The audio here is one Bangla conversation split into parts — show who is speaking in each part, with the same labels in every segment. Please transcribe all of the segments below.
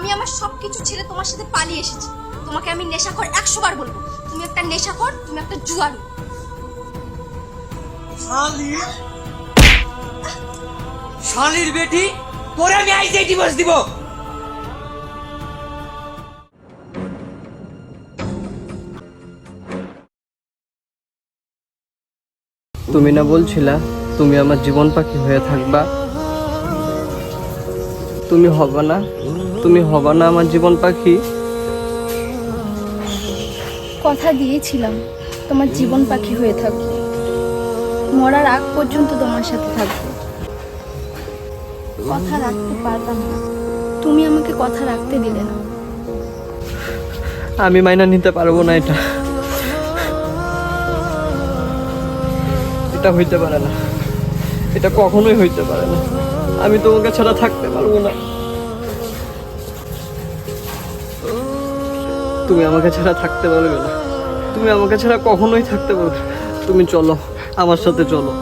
Speaker 1: আমি আমার সব কিছু ছেড়ে তোমার সাথে পালিয়ে এসেছি। তোমাকে আমি নেশাখোর একশো বার বলব। তুমি একটা নেশাখোর তুমি একটা জুয়ারু।
Speaker 2: শালি শালির বেটি তোরে আমি আইসে ডিভোর্স দিব।
Speaker 3: তুমি না বলছিলা তুমি আমার জীবন পাখি হয়ে থাকবা? তুমি হবা না? তুমি হবা না আমার জীবন পাখি?
Speaker 4: কথা দিয়েছিলাম তোমার জীবন পাখি হয়ে থাকব মরার আগ পর্যন্ত তোমার সাথে থাকব কথা রাখতে পারলাম না তুমি আমাকে কথা রাখতে দিলে না।
Speaker 3: আমি মাইনা নিতে পারব না এটা। এটা হইতে পারে না। এটা কখনোই হইতে পারে না। আমি তোমাকে ছাড়া থাকতে পারব না। তুমি আমাকে ছাড়া থাকতে পারবে না। তুমি আমাকে ছাড়া কখনোই থাকতে পারবে তুমি চলো, আমার সাথে চলো।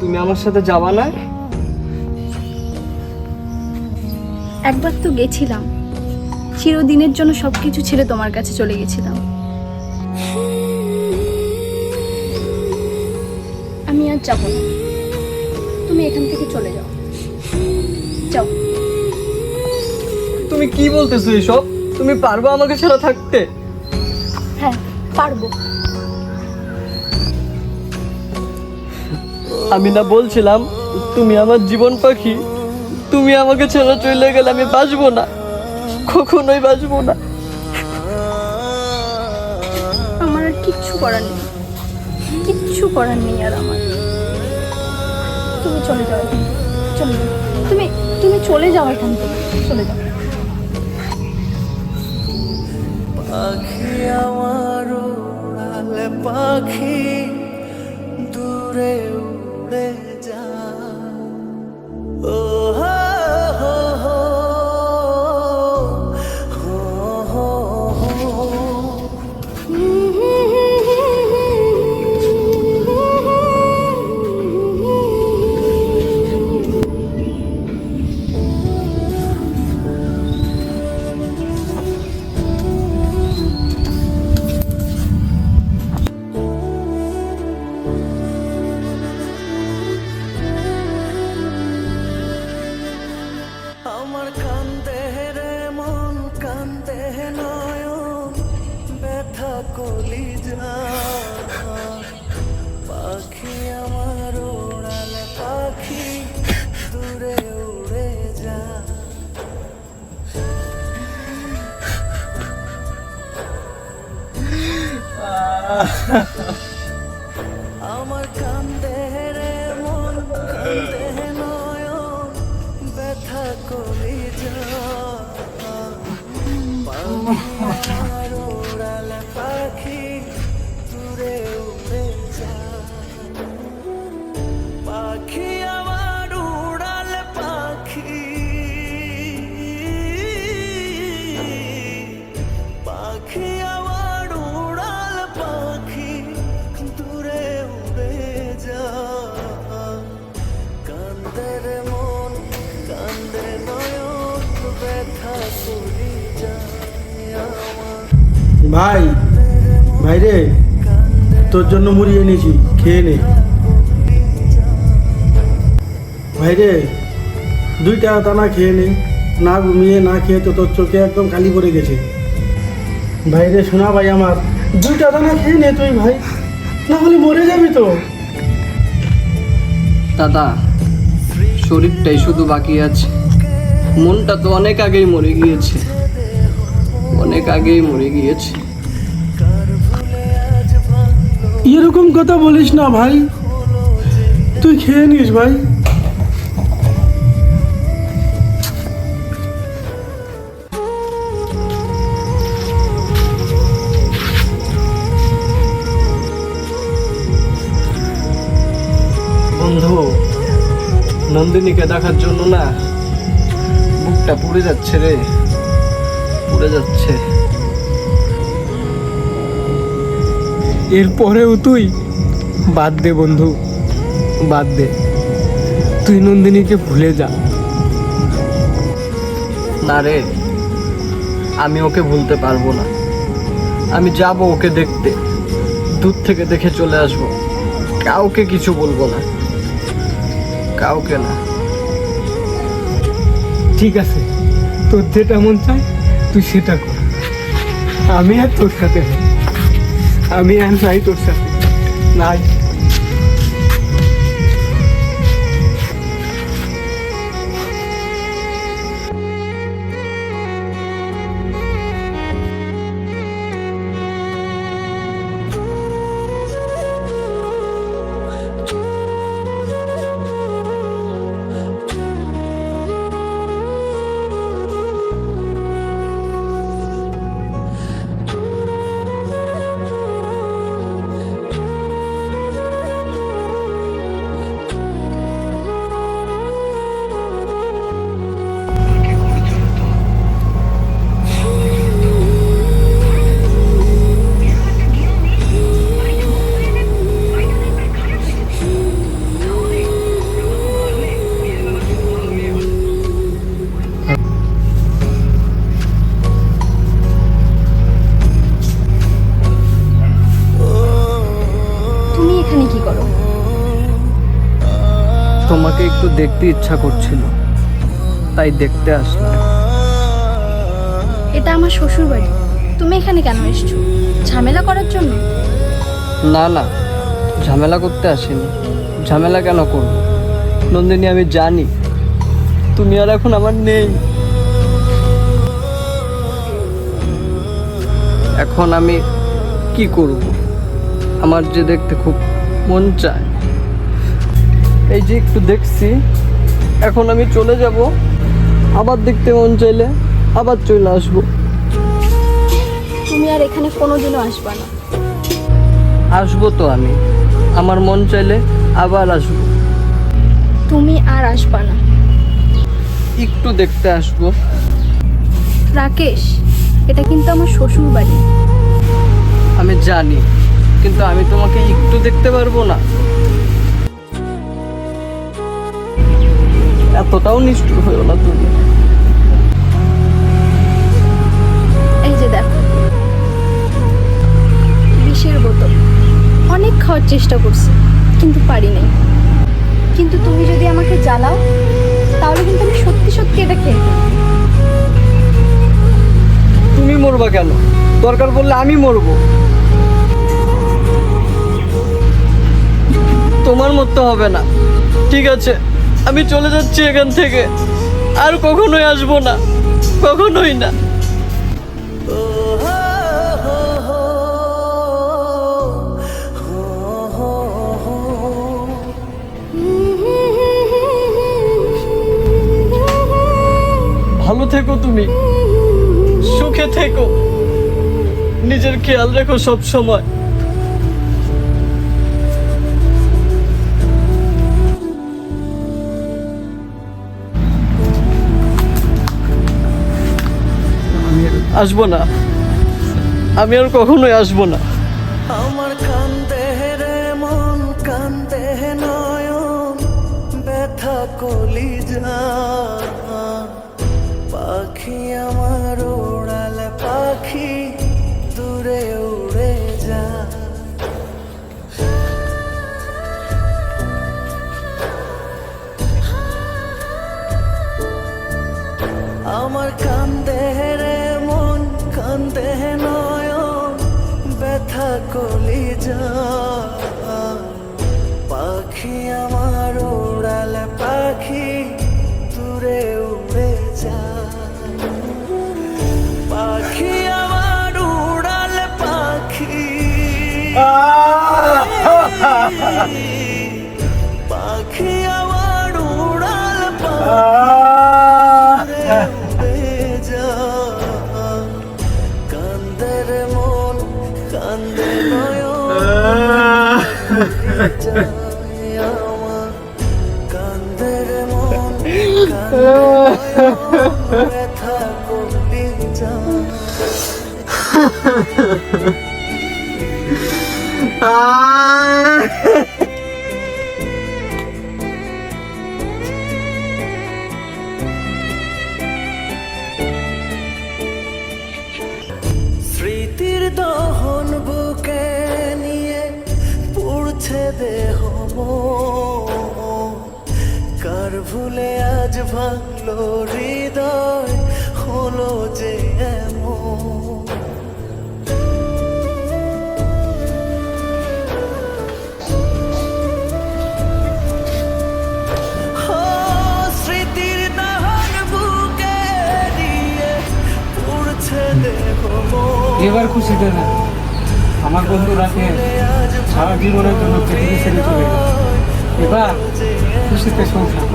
Speaker 3: তুমি আমার সাথে যাবা না?
Speaker 4: একবার তো গেছিলাম। চিরদিনের জন্য সব কিছু ছেড়ে তোমার কাছে চলে গেছিলাম। আমি আর যাব না। তুমি এখান থেকে চলে যাও।
Speaker 3: তুমি কি বলতেছো এসব? তুমি পারবা আমাকে ছাড়া থাকতে?
Speaker 4: হ্যাঁ পারব।
Speaker 3: আমি না বলছিলাম তুমি আমার জীবন পাখি। তুমি আমাকে ছেড়ে চলে গেলে আমি বাঁচবো না। কখনোই বাঁচবো না।
Speaker 4: আমার আর কিচ্ছু করার নেই। কিচ্ছু করার নেই আর আমার। তুমি চলে যাও চলে যাও। তুমি তুমি চলে যাও এখান থেকে। চলে যাও।
Speaker 5: পাখি আমার পাখি দূরে উড়ে Oh, my God.
Speaker 6: ভাই ভাই রে, তোর জন্য মুড়ি এনেছি, খেয়ে নে। ভাই রে দুইটা দানা খেয়ে নে, না ঘুমিয়ে, না খেয়ে তো তোর চোখে একদম খালি পড়ে গেছে। ভাই রে, শোনা ভাই আমার দুইটা দানা খেয়ে নে তুই ভাই, না হলে মরে যাবি তো।
Speaker 3: দাদা, শরীরটাই শুধু বাকি আছে। মনটা তো অনেক আগেই মরে গিয়েছে। অনেক আগেই মরে গিয়েছে।
Speaker 6: এরকম কথা বলিস না ভাই। তুই খেয়ে নিস ভাই।
Speaker 3: বন্ধু নন্দিনীকে দেখার জন্য না বুকটা পুড়ে যাচ্ছে রে। পুড়ে যাচ্ছে।
Speaker 6: এরপরেও তুই? বাদ দে বন্ধু
Speaker 5: বাদ দে। তুই নন্দিনীকে ভুলে যা। না রে আমি ওকে ভুলতে পারব না। আমি যাব ওকে দেখতে দূর থেকে দেখে চলে আসব। কাউকে কিছু বলব না। কাউকে না।
Speaker 7: ঠিক আছে তোর যেটা মন চায় তুই সেটা কর। আমি আর তোর সাথে আমি আর নাই তোর সাথে। নাই।
Speaker 5: দেখতে ইচ্ছা করছিল তাই দেখতে আসলাম।
Speaker 4: এটা আমার শ্বশুর বাড়ি তুমি এখানে কেন এসছো? ঝামেলা করার জন্য?
Speaker 5: না না ঝামেলা করতে আসিনি। ঝামেলা কেন করব? নন্দিনী আমি জানি। তুমি আর এখন আমার নেই। এখন আমি কি করব? আমার যে দেখতে খুব মন চায়। এই যে একটু দেখছি। এখন আমি চলে যাব। আবার দেখতে মন চাইলে আবার চলে আসব।
Speaker 4: তুমি আর এখানে কোনোদিনও আসবা না।
Speaker 5: আসব তো আমি। আমার মন চাইলে আবার আসব।
Speaker 4: তুমি আর আসবা না।
Speaker 5: একটু দেখতে আসব।
Speaker 4: রাকেশ এটা কিন্তু আমার শ্বশুর বাড়ি
Speaker 5: আমি জানি কিন্তু আমি তোমাকে একটু দেখতে পারব না। এতটাও নিষ্ঠুর হয়েও না তুমি।
Speaker 4: এই যে দেখো। বিষের বোতল। অনেক খাওয়ার চেষ্টা করছি কিন্তু পারি নাই। কিন্তু তুমি যদি আমাকে জ্বালাও তাহলে কিন্তু আমি সত্যি সত্যি এটা খেয়ে
Speaker 5: তুমি মরবা কেন? দরকার পড়লে আমি মরবো। তোমার মতো হবে না। ঠিক আছে। আমি চলে যাচ্ছি এখান থেকে। আর কখনোই আসব না। কখনোই না। ভালো থেকো তুমি। সুখে থেকো। নিজের খেয়াল রেখো সব সময়। আসব না। আমি আর কখনোই আসব না।
Speaker 2: কান্দের মন কান্দে কান্দের মন ব্যথা করলি যা
Speaker 5: ভুলে আজ ভাঙলো হৃদয় হলো যে এমন।
Speaker 7: এবার খুশিতে না আমার বন্ধু রাখে সারা জীবনের জন্য পৃথিবী ছেড়ে চলে গেল এবার খুশিতে সংসার।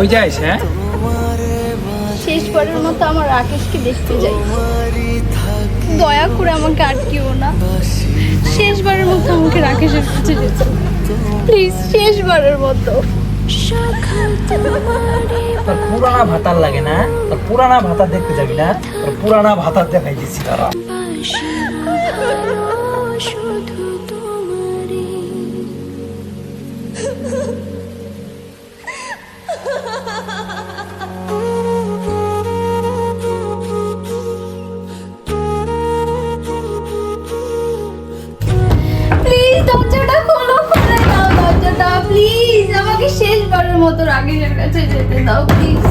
Speaker 7: ওই যাইস হ্যাঁ?
Speaker 4: শেষবারের মতো আমার রাকেশকে দেখতে যাই। দয়া করে আমাকে আটকিও না। শেষবারের মতো আমাকে রাকেশের কাছে যেতে। প্লিজ শেষবারের মতো।
Speaker 8: তোর পুরানা ভাতার লাগে না? তোর পুরানা ভাতা দেখতে যাবি না? তোর পুরানা ভাতা দেখাই দিচ্ছি তারা।
Speaker 4: দরজাটা প্লিজ আমাকে শেষবারের মতো